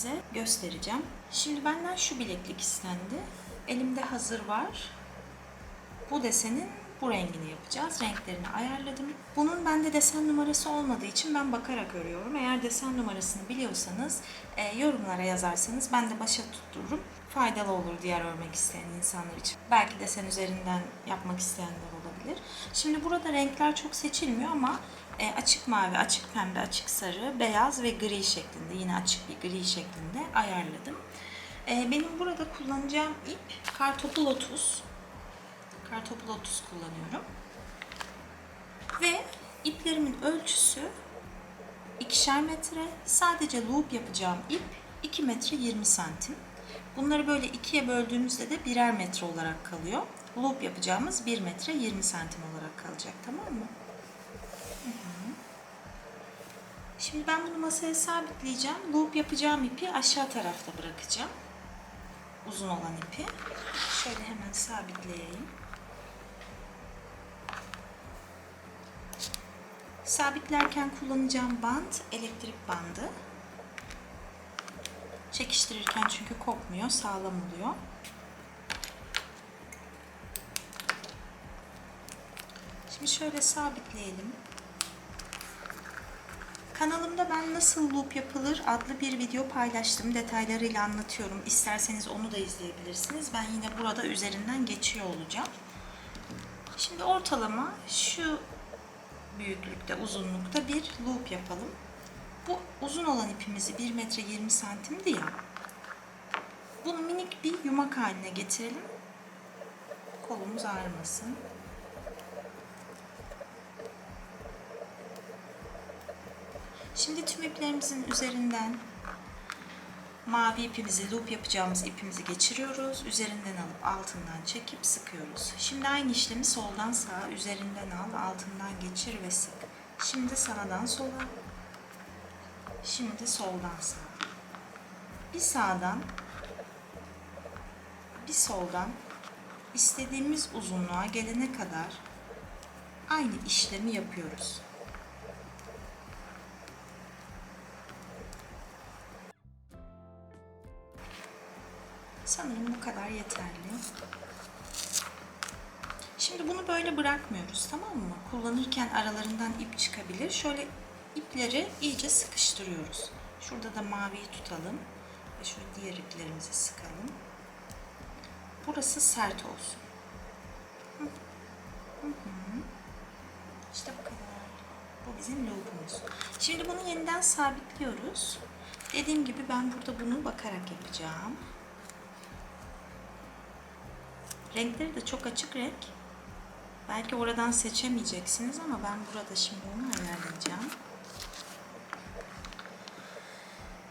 size göstereceğim. Şimdi benden şu bileklik istendi. Elimde hazır var. Bu desenin bu rengini yapacağız. Renklerini ayarladım. Bunun bende desen numarası olmadığı için ben bakarak örüyorum. Eğer desen numarasını biliyorsanız e, yorumlara yazarsanız ben de başa tuttururum. Faydalı olur diğer örmek isteyen insanlar için. Belki desen üzerinden yapmak isteyenler olabilir. Şimdi burada renkler çok seçilmiyor ama e, açık mavi, açık pembe, açık sarı, beyaz ve gri şeklinde yine açık bir gri şeklinde ayarladım. E, benim burada kullanacağım ip kartopu lotus. Kartopu lotus kullanıyorum. Ve iplerimin ölçüsü ikişer metre. Sadece loop yapacağım ip 2 metre 20 santim. Bunları böyle ikiye böldüğümüzde de birer metre olarak kalıyor. Loop yapacağımız 1 metre 20 santim olarak kalacak tamam mı? Hı hı. Şimdi ben bunu masaya sabitleyeceğim. Loop yapacağım ipi aşağı tarafta bırakacağım. Uzun olan ipi. Şöyle hemen sabitleyeyim. Sabitlerken kullanacağım bant elektrik bandı. Çekiştirirken çünkü kopmuyor, sağlam oluyor. Şimdi şöyle sabitleyelim. Kanalımda ben nasıl loop yapılır adlı bir video paylaştım. Detaylarıyla anlatıyorum. İsterseniz onu da izleyebilirsiniz. Ben yine burada üzerinden geçiyor olacağım. Şimdi ortalama şu büyüklükte, uzunlukta bir loop yapalım. Bu uzun olan ipimizi 1 metre 20 santimdi ya. Bunu minik bir yumak haline getirelim. Kolumuz ağrımasın. Şimdi tüm iplerimizin üzerinden mavi ipimizi, loop yapacağımız ipimizi geçiriyoruz. Üzerinden alıp altından çekip sıkıyoruz. Şimdi aynı işlemi soldan sağa, üzerinden al, altından geçir ve sık. Şimdi sağdan sola, şimdi soldan sağa. Bir sağdan, bir soldan istediğimiz uzunluğa gelene kadar aynı işlemi yapıyoruz. Sanırım bu kadar yeterli. Şimdi bunu böyle bırakmıyoruz tamam mı? Kullanırken aralarından ip çıkabilir. Şöyle ipleri iyice sıkıştırıyoruz. Şurada da maviyi tutalım. Ve şu diğer iplerimizi sıkalım. Burası sert olsun. İşte bu kadar. Bu bizim loop'umuz. Şimdi bunu yeniden sabitliyoruz. Dediğim gibi ben burada bunu bakarak yapacağım. Renkleri de çok açık renk. Belki oradan seçemeyeceksiniz ama ben burada şimdi onu ayarlayacağım.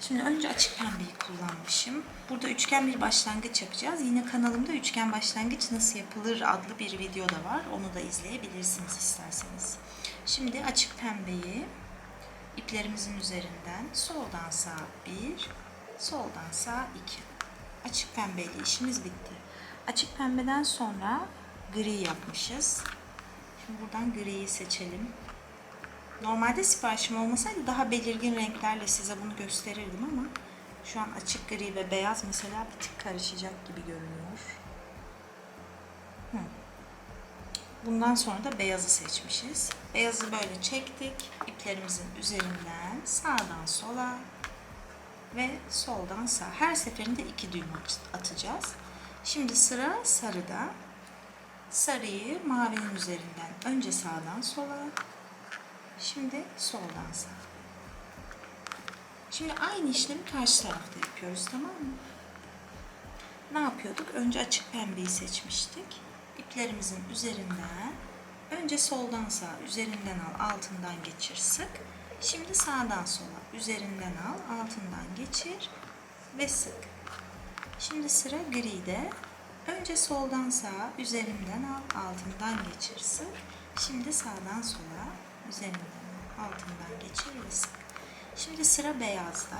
Şimdi önce açık pembeyi kullanmışım. Burada üçgen bir başlangıç yapacağız. Yine kanalımda üçgen başlangıç nasıl yapılır adlı bir video da var. Onu da izleyebilirsiniz isterseniz. Şimdi açık pembeyi iplerimizin üzerinden soldan sağa bir, soldan sağa iki. Açık pembeyle işimiz bitti. Açık pembeden sonra gri yapmışız. Şimdi buradan griyi seçelim. Normalde siparişim olmasaydı daha belirgin renklerle size bunu gösterirdim ama şu an açık gri ve beyaz mesela bir tık karışacak gibi görünüyor. Bundan sonra da beyazı seçmişiz. Beyazı böyle çektik. iplerimizin üzerinden sağdan sola ve soldan sağa. Her seferinde iki düğüm atacağız. Şimdi sıra sarıda. Sarıyı mavinin üzerinden önce sağdan sola, şimdi soldan sağa. Şimdi aynı işlemi karşı tarafta yapıyoruz tamam mı? Ne yapıyorduk? Önce açık pembeyi seçmiştik. İplerimizin üzerinden önce soldan sağa, üzerinden al, altından geçir, sık. Şimdi sağdan sola, üzerinden al, altından geçir ve sık. Şimdi sıra gri'de. Önce soldan sağa, üzerinden al, altından geçir, sık. Şimdi sağdan sola, üzerinden al, altından geçir sık. Şimdi sıra beyazda.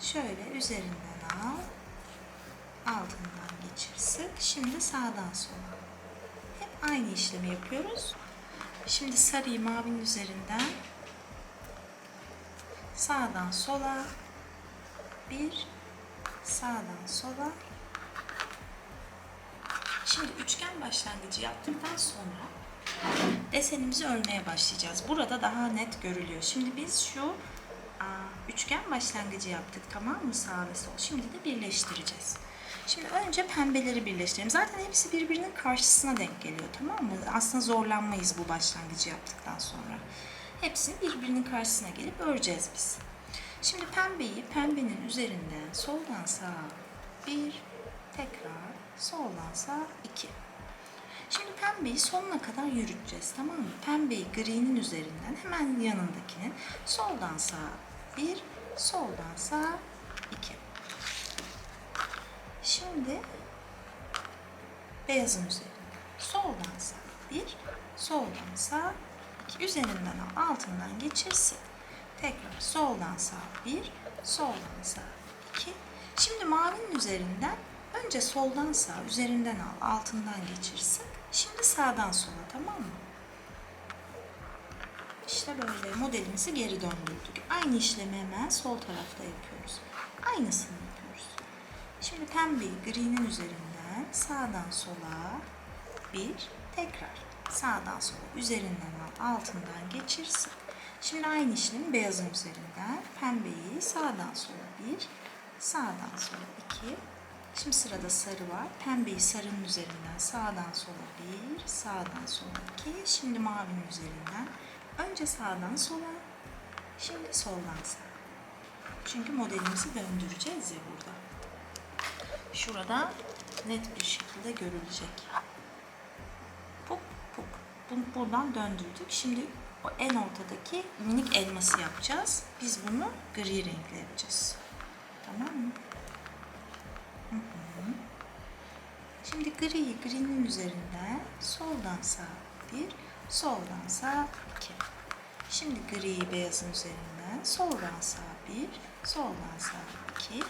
Şöyle üzerinden al, altından geçir, sık. Şimdi sağdan sola. Hep aynı işlemi yapıyoruz. Şimdi sarıyı mavinin üzerinden sağdan sola, bir, sağdan sola. Şimdi üçgen başlangıcı yaptıktan sonra desenimizi örmeye başlayacağız. Burada daha net görülüyor. Şimdi biz şu üçgen başlangıcı yaptık tamam mı sağ ve sol. Şimdi de birleştireceğiz. Şimdi önce pembeleri birleştirelim. Zaten hepsi birbirinin karşısına denk geliyor tamam mı? Aslında zorlanmayız bu başlangıcı yaptıktan sonra. Hepsini birbirinin karşısına gelip öreceğiz biz. Şimdi pembeyi pembenin üzerinden soldan sağa bir, tekrar soldan sağa iki. Şimdi pembeyi sonuna kadar yürüteceğiz tamam mı? Pembeyi gri'nin üzerinden hemen yanındakinin soldan sağa bir, soldan sağa iki. Şimdi beyazın üzerinden soldan sağa bir, soldan sağa iki. Üzerinden al, altından geçirsin. Tekrar soldan sağa bir, soldan sağa iki. Şimdi mavinin üzerinden önce soldan sağa üzerinden al, altından geçirsin. Şimdi sağdan sola tamam mı? İşte böyle modelimizi geri döndürdük. Aynı işlemi hemen sol tarafta yapıyoruz. Aynısını yapıyoruz. Şimdi pembeyi gri'nin üzerinden sağdan sola bir tekrar sağdan sola üzerinden al altından geçirsin. Şimdi aynı işlemi beyazın üzerinden pembeyi sağdan sola bir sağdan sola iki Şimdi sırada sarı var. Pembeyi sarının üzerinden sağdan sola bir, sağdan sola iki. Şimdi mavinin üzerinden önce sağdan sola, şimdi soldan sağa. Çünkü modelimizi döndüreceğiz ya burada. Şurada net bir şekilde görülecek. Puk puk. Bunu buradan döndürdük. Şimdi o en ortadaki minik elması yapacağız. Biz bunu gri renkle yapacağız. Tamam mı? Şimdi griyi gri'nin üzerinden soldan sağa bir, soldan sağa iki. Şimdi griyi beyazın üzerinden soldan sağa bir, soldan sağa iki.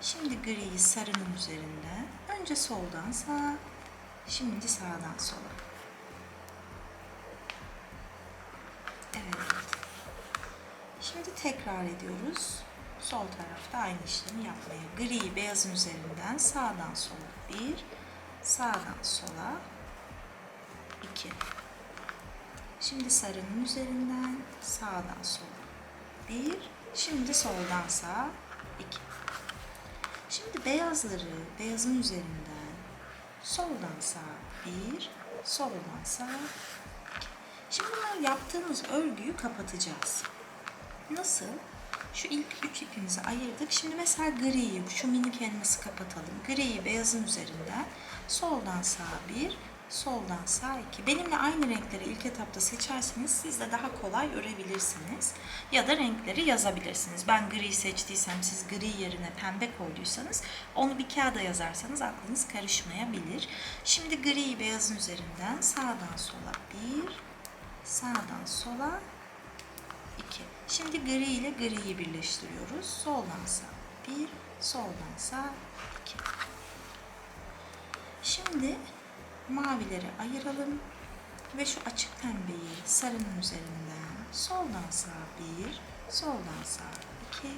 Şimdi griyi sarının üzerinden önce soldan sağa, şimdi sağdan sola. Evet. Şimdi tekrar ediyoruz. Sol tarafta aynı işlemi yapmaya. Griyi beyazın üzerinden sağdan sola bir, sağdan sola iki. Şimdi sarının üzerinden sağdan sola bir, şimdi soldan sağa iki. Şimdi beyazları beyazın üzerinden soldan sağa bir, soldan sağa iki. Şimdi bunlar yaptığımız örgüyü kapatacağız. Nasıl? Şu ilk üç ipimizi ayırdık. Şimdi mesela griyi, şu minik elması kapatalım. Griyi beyazın üzerinden soldan sağa bir, soldan sağa iki. Benimle aynı renkleri ilk etapta seçerseniz siz de daha kolay örebilirsiniz. Ya da renkleri yazabilirsiniz. Ben gri seçtiysem siz gri yerine pembe koyduysanız onu bir kağıda yazarsanız aklınız karışmayabilir. Şimdi griyi beyazın üzerinden sağdan sola bir, sağdan sola 2. Şimdi gri ile griyi birleştiriyoruz. Soldan sağa 1, soldan sağa 2. Şimdi mavileri ayıralım ve şu açık pembeyi sarının üzerinden soldan sağa 1, soldan sağa 2.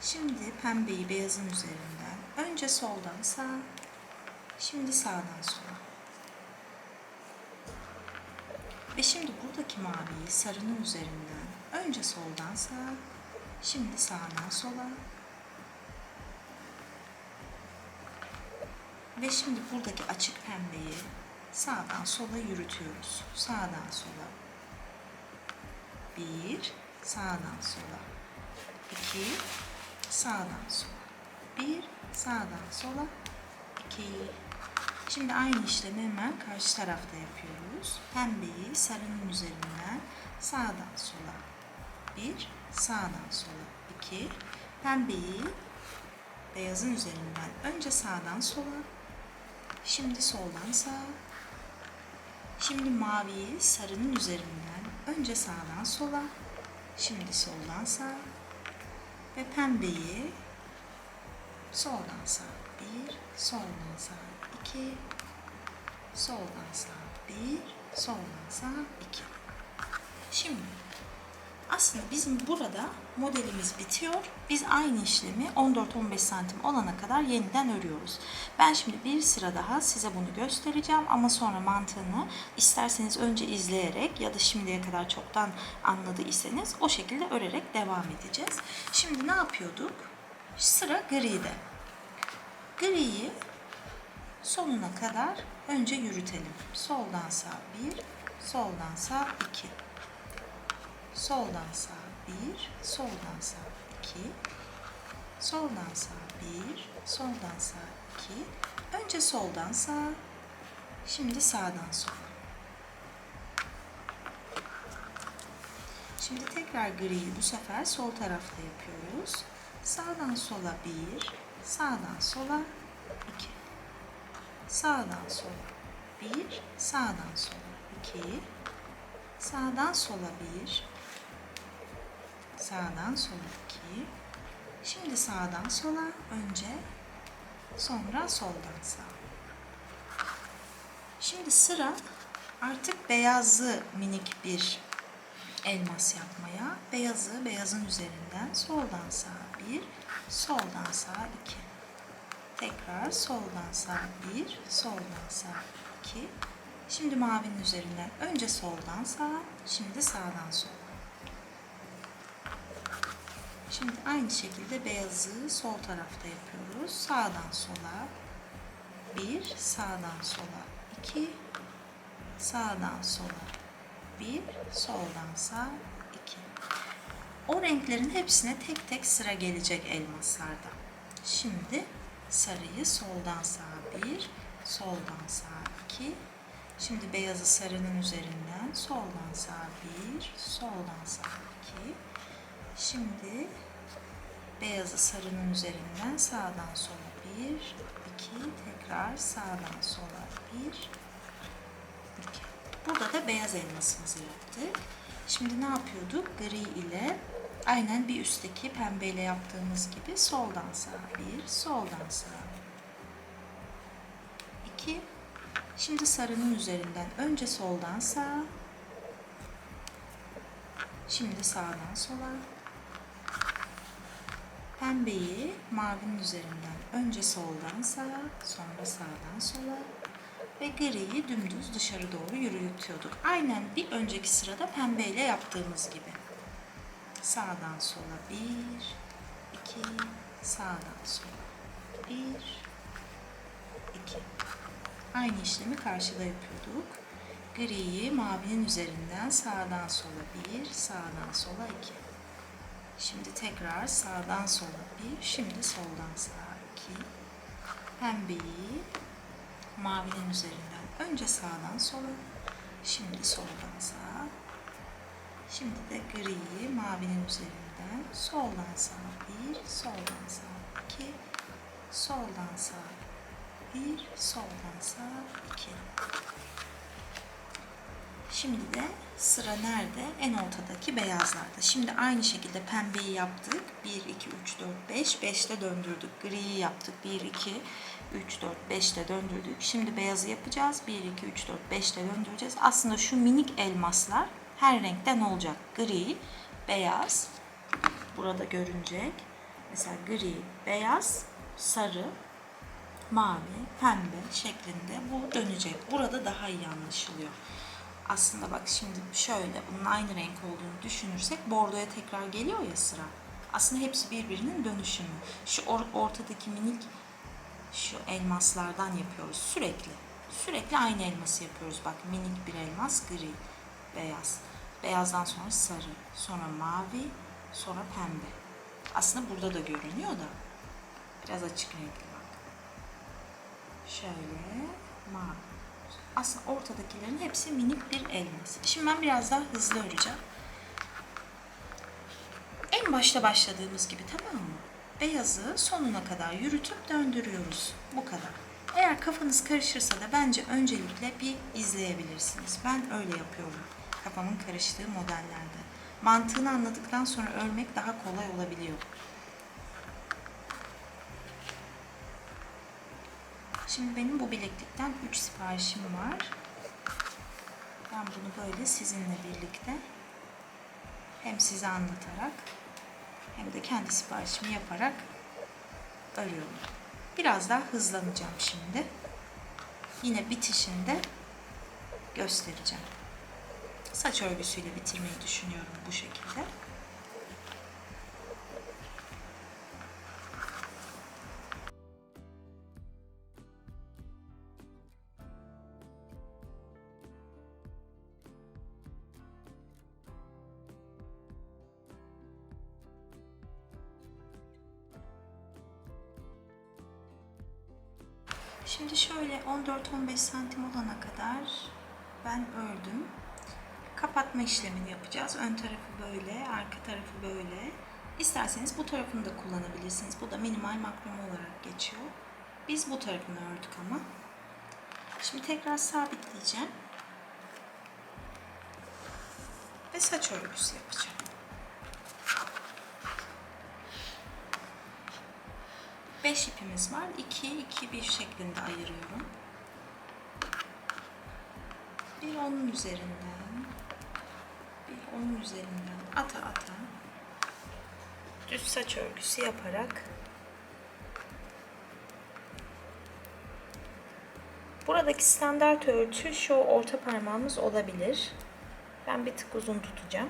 Şimdi pembeyi beyazın üzerinden önce soldan sağa, şimdi sağdan sola. Ve şimdi buradaki maviyi sarının üzerinden önce soldan sağa, şimdi sağdan sola. Ve şimdi buradaki açık pembeyi sağdan sola yürütüyoruz. Sağdan sola. Bir, sağdan sola. İki, sağdan sola. Bir, sağdan sola. İki, Şimdi aynı işlemi hemen karşı tarafta yapıyoruz. Pembeyi sarının üzerinden sağdan sola bir, sağdan sola iki. Pembeyi beyazın üzerinden önce sağdan sola, şimdi soldan sağa. Şimdi maviyi sarının üzerinden önce sağdan sola, şimdi soldan sağa. Ve pembeyi soldan sağa bir, soldan sağa 2 soldan sağa 1 soldan sağa 2 şimdi Aslında bizim burada modelimiz bitiyor. Biz aynı işlemi 14-15 santim olana kadar yeniden örüyoruz. Ben şimdi bir sıra daha size bunu göstereceğim ama sonra mantığını isterseniz önce izleyerek ya da şimdiye kadar çoktan anladıysanız o şekilde örerek devam edeceğiz. Şimdi ne yapıyorduk? Sıra gride. Griyi sonuna kadar önce yürütelim. Soldan sağ 1, soldan sağ 2. Soldan sağ 1, soldan sağ 2. Soldan sağ 1, soldan sağ 2. Önce soldan sağ, şimdi sağdan sola. Şimdi tekrar griyi bu sefer sol tarafta yapıyoruz. Sağdan sola 1, sağdan sola 2. Sağdan sola 1, sağdan sola 2. Sağdan sola 1, sağdan sola 2. Şimdi sağdan sola önce, sonra soldan sağa. Şimdi sıra artık beyazı minik bir elmas yapmaya. Beyazı beyazın üzerinden soldan sağa 1, soldan sağa 2. Tekrar soldan sağa 1, soldan sağa 2. Şimdi mavinin üzerinden önce soldan sağa, şimdi sağdan sola. Şimdi aynı şekilde beyazı sol tarafta yapıyoruz. Sağdan sola 1, sağdan sola 2, sağdan sola 1, soldan sağ 2. O renklerin hepsine tek tek sıra gelecek elmaslarda. Şimdi sarıyı soldan sağa 1, soldan sağa 2. Şimdi beyazı sarının üzerinden soldan sağa 1, soldan sağa 2. Şimdi beyazı sarının üzerinden sağdan sola 1, 2, tekrar sağdan sola 1, 2. Burada da beyaz elmasımızı yaptık. Şimdi ne yapıyorduk? Gri ile aynen bir üstteki pembeyle yaptığımız gibi soldan sağa 1, soldan sağa 2. Şimdi sarının üzerinden önce soldan sağa, şimdi sağdan sola, Pembeyi mavinin üzerinden önce soldan sağa, sonra sağdan sola ve griyi dümdüz dışarı doğru yürütüyorduk. Aynen bir önceki sırada pembeyle yaptığımız gibi. Sağdan sola bir, iki, sağdan sola bir, iki. Aynı işlemi karşıda yapıyorduk. Griyi mavinin üzerinden sağdan sola bir, sağdan sola iki. Şimdi tekrar sağdan sola bir, şimdi soldan sağa iki. Pembeyi mavinin üzerinden önce sağdan sola, şimdi soldan sağa. Şimdi de griyi mavinin üzerinden soldan sağa bir, soldan sağa iki, soldan sağa bir, soldan sağa iki. Şimdi de sıra nerede? En ortadaki beyazlarda. Şimdi aynı şekilde pembeyi yaptık. 1, 2, 3, 4, 5. 5'te döndürdük. Griyi yaptık. 1, 2, 3, 4, 5'te döndürdük. Şimdi beyazı yapacağız. 1, 2, 3, 4, 5'te döndüreceğiz. Aslında şu minik elmaslar her renkten olacak. Gri, beyaz. Burada görünecek. Mesela gri, beyaz, sarı, mavi, pembe şeklinde bu dönecek. Burada daha iyi anlaşılıyor aslında bak şimdi şöyle bunun aynı renk olduğunu düşünürsek bordoya tekrar geliyor ya sıra. Aslında hepsi birbirinin dönüşümü. Şu or ortadaki minik şu elmaslardan yapıyoruz sürekli. Sürekli aynı elması yapıyoruz. Bak minik bir elmas gri, beyaz. Beyazdan sonra sarı, sonra mavi, sonra pembe. Aslında burada da görünüyor da biraz açık renkli bak. Şöyle mavi aslında ortadakilerin hepsi minik bir elmas. Şimdi ben biraz daha hızlı öreceğim. En başta başladığımız gibi tamam mı? Beyazı sonuna kadar yürütüp döndürüyoruz. Bu kadar. Eğer kafanız karışırsa da bence öncelikle bir izleyebilirsiniz. Ben öyle yapıyorum. Kafamın karıştığı modellerde. Mantığını anladıktan sonra örmek daha kolay olabiliyor. Şimdi benim bu bileklikten 3 siparişim var. Ben bunu böyle sizinle birlikte hem size anlatarak hem de kendi siparişimi yaparak örüyorum. Biraz daha hızlanacağım şimdi. Yine bitişinde göstereceğim. Saç örgüsüyle bitirmeyi düşünüyorum bu şekilde. Şimdi şöyle 14-15 santim olana kadar ben ördüm. Kapatma işlemini yapacağız. Ön tarafı böyle, arka tarafı böyle. İsterseniz bu tarafını da kullanabilirsiniz. Bu da minimal makrome olarak geçiyor. Biz bu tarafını ördük ama. Şimdi tekrar sabitleyeceğim. Ve saç örgüsü yapacağım. Beş ipimiz var. 2 2 1 şeklinde ayırıyorum. Bir onun üzerinden bir onun üzerinden ata ata düz saç örgüsü yaparak buradaki standart ölçü şu orta parmağımız olabilir. Ben bir tık uzun tutacağım.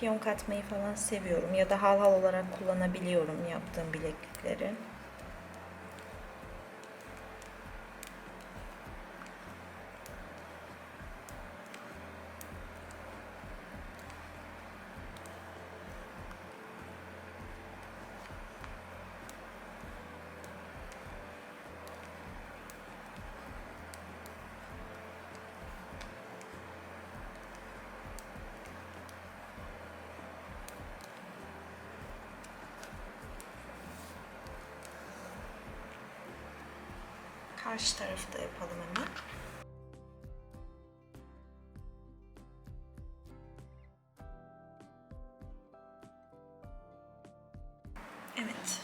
Fiyonk atmayı falan seviyorum ya da hal hal olarak kullanabiliyorum yaptığım bileklikleri. Karşı tarafı da yapalım hemen. Evet.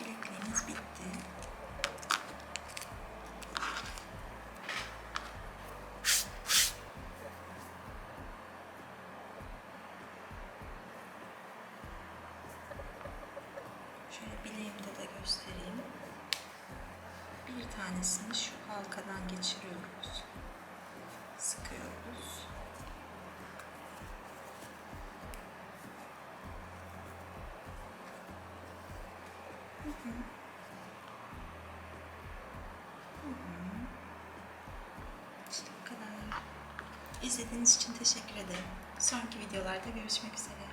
Bilekliğimiz bitti. Şöyle bileğimde de göstereyim. Bir tanesini şu halkadan geçiriyoruz. Sıkıyoruz. Hı hı. İzlediğiniz için teşekkür ederim. Sonraki videolarda görüşmek üzere.